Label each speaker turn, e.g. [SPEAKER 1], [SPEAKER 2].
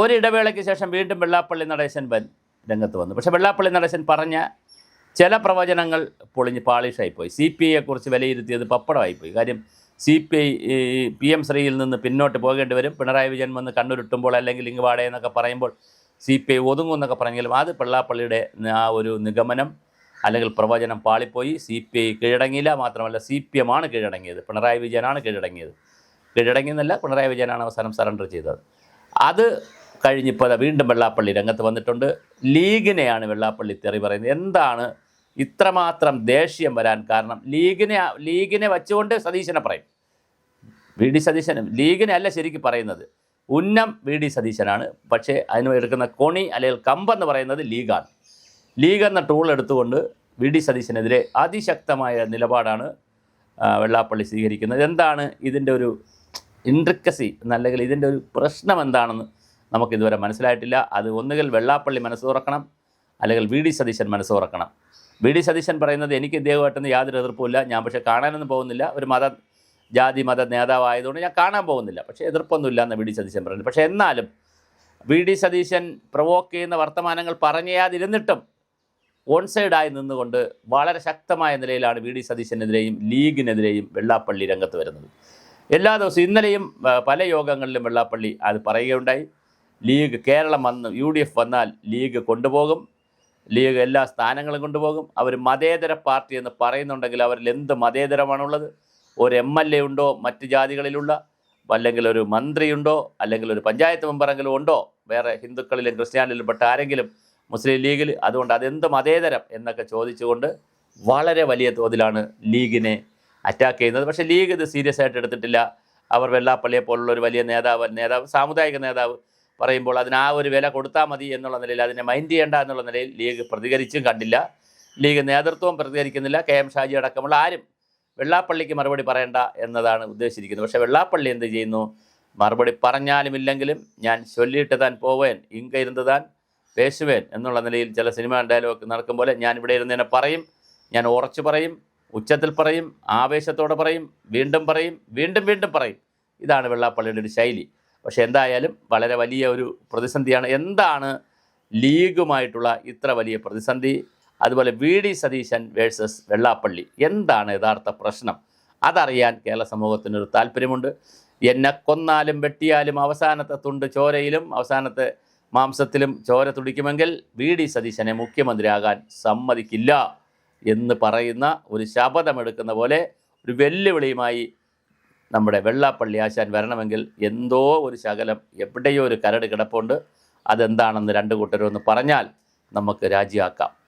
[SPEAKER 1] ഒരിടവേളയ്ക്ക് ശേഷം വീണ്ടും വെള്ളാപ്പള്ളി നടേശൻ വൻ രംഗത്ത് വന്നു. പക്ഷേ വെള്ളാപ്പള്ളി നടേശൻ പറഞ്ഞ ചില പ്രവചനങ്ങൾ പൊളിഞ്ഞ് പാളിഷായിപ്പോയി. സി പി ഐയെക്കുറിച്ച് വിലയിരുത്തിയത് പപ്പടമായിപ്പോയി. കാര്യം C P I P M ശ്രീയിൽ നിന്ന് പിന്നോട്ട് പോകേണ്ടി വരും. പിണറായി വിജയൻ വന്ന് കണ്ണുരുട്ടുമ്പോൾ അല്ലെങ്കിൽ ഇങ്ങ് വാടയെന്നൊക്കെ പറയുമ്പോൾ സി പി ഐ ഒതുങ്ങും എന്നൊക്കെ പറഞ്ഞെങ്കിലും അത് പിള്ളാപ്പള്ളിയുടെ ആ ഒരു നിഗമനം അല്ലെങ്കിൽ പ്രവചനം പാളിപ്പോയി. സി പി ഐ കീഴടങ്ങിയില്ല. മാത്രമല്ല സി പി എം ആണ് കീഴടങ്ങിയത്. പിണറായി വിജയനാണ് കീഴടങ്ങിയത്. കീഴടങ്ങിയെന്നല്ല പിണറായി വിജയനാണ് അവസാനം സറണ്ടർ ചെയ്തത്. അത് കഴിഞ്ഞിപ്പോൾ വീണ്ടും വെള്ളാപ്പള്ളി രംഗത്ത് വന്നിട്ടുണ്ട്. ലീഗിനെയാണ് വെള്ളാപ്പള്ളി തെറി പറയുന്നത്. എന്താണ് ഇത്രമാത്രം ദേഷ്യം വരാൻ കാരണം? ലീഗിനെ ലീഗിനെ വച്ചുകൊണ്ട് സതീശനെ പറയും. വി ഡി സതീശനും ലീഗിനെ അല്ല ശരിക്കും പറയുന്നത്. ഉന്നം വി ഡി സതീശനാണ്. പക്ഷേ അതിന് എടുക്കുന്ന കൊണി അല്ലെങ്കിൽ കമ്പെന്ന് പറയുന്നത് ലീഗാണ്. ലീഗ് എന്ന ടൂൾ എടുത്തുകൊണ്ട് വി ഡി സതീശനെതിരെ അതിശക്തമായ നിലപാടാണ് വെള്ളാപ്പള്ളി സ്വീകരിക്കുന്നത്. എന്താണ് ഇതിന്റെ ഒരു ഇൻട്രിക്കസി എന്നല്ലെങ്കിൽ ഇതിന്റെ ഒരു പ്രശ്നം എന്താണെന്ന് നമുക്കിതുവരെ മനസ്സിലായിട്ടില്ല. അത് ഒന്നുകിൽ വെള്ളാപ്പള്ളി മനസ്സ് തുറക്കണം അല്ലെങ്കിൽ വി ഡി സതീശൻ മനസ്സ് തുറക്കണം. വി ഡി സതീശൻ പറയുന്നത് എനിക്ക് ഇദ്ദേഹമായിട്ടൊന്നും യാതൊരു എതിർപ്പുമില്ല. ഞാൻ പക്ഷേ കാണാനൊന്നും പോകുന്നില്ല. ഒരു മത ജാതി മത നേതാവായതുകൊണ്ട് ഞാൻ കാണാൻ പോകുന്നില്ല. പക്ഷേ എതിർപ്പൊന്നുമില്ല എന്ന് വി ഡി സതീശൻ പറയുന്നത് പക്ഷേ എന്നാലും വി ഡി സതീശൻ പ്രൊവോക്ക് ചെയ്യുന്ന വർത്തമാനങ്ങൾ പറഞ്ഞാതിരുന്നിട്ടും ഓൺ സൈഡായി നിന്നുകൊണ്ട് വളരെ ശക്തമായ നിലയിലാണ് വി ഡി സതീശനെതിരെയും ലീഗിനെതിരെയും വെള്ളാപ്പള്ളി രംഗത്ത് വരുന്നത്. എല്ലാ ദിവസവും ഇന്നലെയും പല യോഗങ്ങളിലും വെള്ളാപ്പള്ളി അത് പറയുകയുണ്ടായി. ലീഗ് കേരളം വന്ന് യു ഡി എഫ് വന്നാൽ ലീഗ് കൊണ്ടുപോകും. ലീഗ് എല്ലാ സ്ഥാനങ്ങളും കൊണ്ടുപോകും. അവർ മതേതര പാർട്ടി എന്ന് പറയുന്നുണ്ടെങ്കിൽ അവരിൽ എന്ത് മതേതരമാണുള്ളത്? ഒരു എം എൽ എ ഉണ്ടോ? മറ്റ് ജാതികളിലുള്ള അല്ലെങ്കിൽ ഒരു മന്ത്രിയുണ്ടോ അല്ലെങ്കിൽ ഒരു പഞ്ചായത്ത് മെമ്പറെങ്കിലും ഉണ്ടോ? വേറെ ഹിന്ദുക്കളിലും ക്രിസ്ത്യാനിലും പെട്ട ആരെങ്കിലും മുസ്ലിം ലീഗിൽ അതുകൊണ്ട് അതെന്ത് മതേതരം എന്നൊക്കെ ചോദിച്ചുകൊണ്ട് വളരെ വലിയ തോതിലാണ് ലീഗിനെ അറ്റാക്ക് ചെയ്യുന്നത്. പക്ഷേ ലീഗ് ഇത് സീരിയസ് ആയിട്ട് എടുത്തിട്ടില്ല. അവർ വെള്ളാപ്പള്ളിയെ പോലുള്ള ഒരു വലിയ നേതാവ് നേതാവ് സാമുദായിക നേതാവ് പറയുമ്പോൾ അതിന് ആ ഒരു വില കൊടുത്താൽ മതി എന്നുള്ള നിലയിൽ അതിനെ മൈൻഡ് ചെയ്യേണ്ട എന്നുള്ള നിലയിൽ ലീഗ് പ്രതികരിച്ചും കണ്ടില്ല. ലീഗ് നേതൃത്വം പ്രതികരിക്കുന്നില്ല. കെ എം ഷാജി അടക്കമുള്ള ആരും വെള്ളാപ്പള്ളിക്ക് മറുപടി പറയണ്ട എന്നതാണ് ഉദ്ദേശിച്ചിരിക്കുന്നത്. പക്ഷേ വെള്ളാപ്പള്ളി എന്ത് ചെയ്യുന്നു? മറുപടി പറഞ്ഞാലും ഇല്ലെങ്കിലും ഞാൻ ചൊല്ലിയിട്ട് താൻ പോവേൻ ഇങ്ക ഇരുന്ന് താൻ പേശുവേൻ എന്നുള്ള നിലയിൽ ചില സിനിമ ഡയലോഗ് നടക്കും പോലെ ഞാൻ ഇവിടെ ഇരുന്നതിനെ പറയും ഞാൻ ഉറച്ചു പറയും ഉച്ചത്തിൽ പറയും ആവേശത്തോടെ പറയും വീണ്ടും പറയും വീണ്ടും വീണ്ടും പറയും. ഇതാണ് വെള്ളാപ്പള്ളിയുടെ ഒരു ശൈലി. പക്ഷേ എന്തായാലും വളരെ വലിയ ഒരു പ്രതിസന്ധിയാണ്. എന്താണ് ലീഗുമായിട്ടുള്ള ഇത്ര വലിയ പ്രതിസന്ധി? അതുപോലെ V D Satheesan versus Vellappally. എന്താണ് യഥാർത്ഥ പ്രശ്നം? അതറിയാൻ കേരള സമൂഹത്തിനൊരു താല്പര്യമുണ്ട്. എന്നെ കൊന്നാലും വെട്ടിയാലും അവസാനത്തെ തുണ്ട് ചോരയിലും അവസാനത്തെ മാംസത്തിലും ചോര തുടിക്കുമെങ്കിൽ വി ഡി സതീശനെ മുഖ്യമന്ത്രിയാകാൻ സമ്മതിക്കില്ല എന്ന് പറയുന്ന ഒരു ശപഥമെടുക്കുന്ന പോലെ ഒരു വെല്ലുവിളിയുമായി നമ്മുടെ വെള്ളാപ്പള്ളി ആശാൻ വരണമെങ്കിൽ എന്തോ ഒരു ശകലം എവിടെയോ ഒരു കരട് കിടപ്പുണ്ട്. അതെന്താണെന്ന് രണ്ട് കൂട്ടരും ഒന്ന് പറഞ്ഞാൽ നമുക്ക് രാജിയാക്കാം.